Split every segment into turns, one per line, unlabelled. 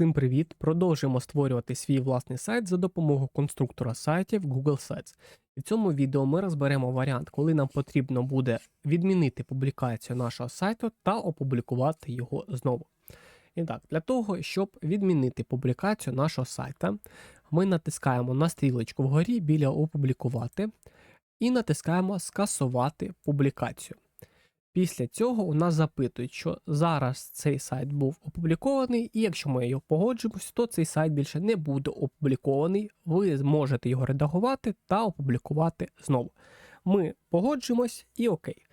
Всім привіт! Продовжуємо створювати свій власний сайт за допомогою конструктора сайтів Google Sites. І в цьому відео ми розберемо варіант, коли нам потрібно буде відмінити публікацію нашого сайту та опублікувати його знову. І так, для того, щоб відмінити публікацію нашого сайта, ми натискаємо на стрілочку вгорі біля опублікувати і натискаємо скасувати публікацію. Після цього у нас запитують, що зараз цей сайт був опублікований, і якщо ми його погоджуємося, то цей сайт більше не буде опублікований. Ви зможете його редагувати та опублікувати знову. Ми погоджуємось і окей.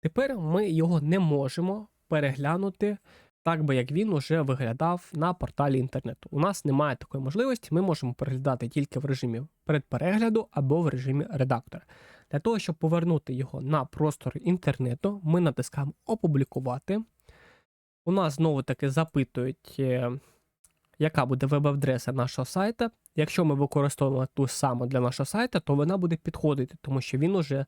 Тепер ми його не можемо переглянути так би як він уже виглядав на порталі інтернету. У нас немає такої можливості, ми можемо переглядати тільки в режимі предперегляду або в режимі редактора. Для того, щоб повернути його на простор інтернету, ми натискаємо Опублікувати. У нас знову таки запитують, е, яка буде веб-адреса нашого сайта. Якщо ми використовуємо ту саму для нашого сайта, то вона буде підходити, тому що він уже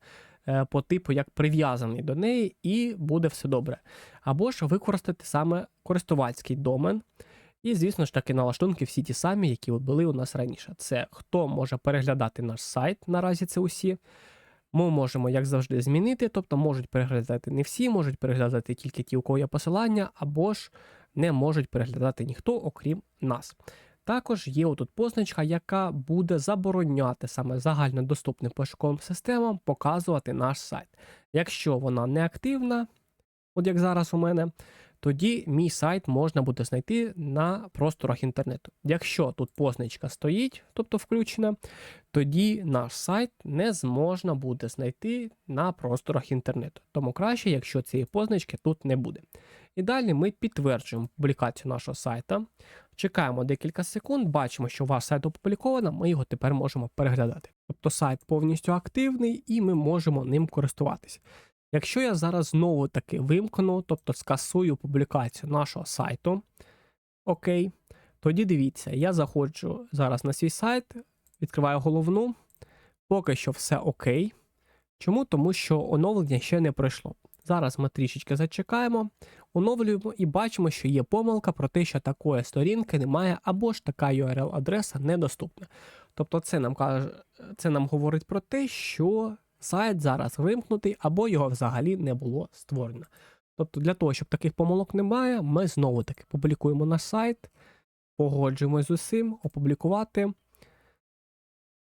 е, по типу як прив'язаний до неї, і буде все добре. Або ж використати саме користувацький домен. І, звісно ж таки, налаштунки всі ті самі, які були у нас раніше. Це хто може переглядати наш сайт, наразі це усі. Ми можемо, як завжди, змінити, тобто можуть переглядати не всі, можуть переглядати тільки ті, у кого є посилання, або ж не можуть переглядати ніхто, окрім нас. Також є отут позначка, яка буде забороняти саме загальнодоступним пошуковим системам показувати наш сайт. Якщо вона не активна, от як зараз у мене, тоді мій сайт можна буде знайти на просторах інтернету. Якщо тут позначка стоїть, тобто включена, тоді наш сайт не зможна буде знайти на просторах інтернету. Тому краще, якщо цієї позначки тут не буде. І далі ми підтверджуємо публікацію нашого сайта, чекаємо декілька секунд, бачимо, що ваш сайт опубліковано, ми його тепер можемо переглядати. Тобто сайт повністю активний і ми можемо ним користуватися. Якщо я зараз знову таки вимкну, тобто скасую публікацію нашого сайту, окей, тоді дивіться, я заходжу зараз на свій сайт, відкриваю головну, поки що все окей. Чому? Тому що оновлення ще не пройшло. Зараз ми трішечки зачекаємо, оновлюємо і бачимо, що є помилка про те, що такої сторінки немає, або ж така URL-адреса недоступна. Тобто, це нам каже, це нам говорить про те, що сайт зараз вимкнутий, або його взагалі не було створено. Тобто, для того, щоб таких помилок немає, ми знову таки публікуємо наш сайт, погоджуємось з усім, опублікувати.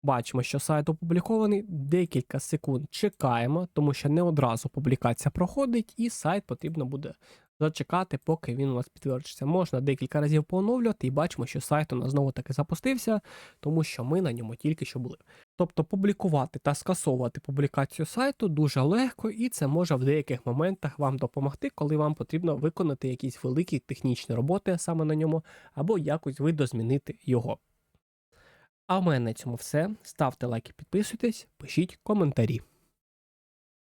Бачимо, що сайт опублікований, декілька секунд чекаємо, тому що не одразу публікація проходить, і сайт потрібно буде зачекати, поки він у нас підтверджується. Можна декілька разів пооновлювати, і бачимо, що сайт у нас знову таки запустився, тому що ми на ньому тільки що були. Тобто публікувати та скасовувати публікацію сайту дуже легко, і це може в деяких моментах вам допомогти, коли вам потрібно виконати якісь великі технічні роботи саме на ньому, або якось видозмінити його. А в мене на цьому все. Ставте лайки, підписуйтесь, пишіть коментарі.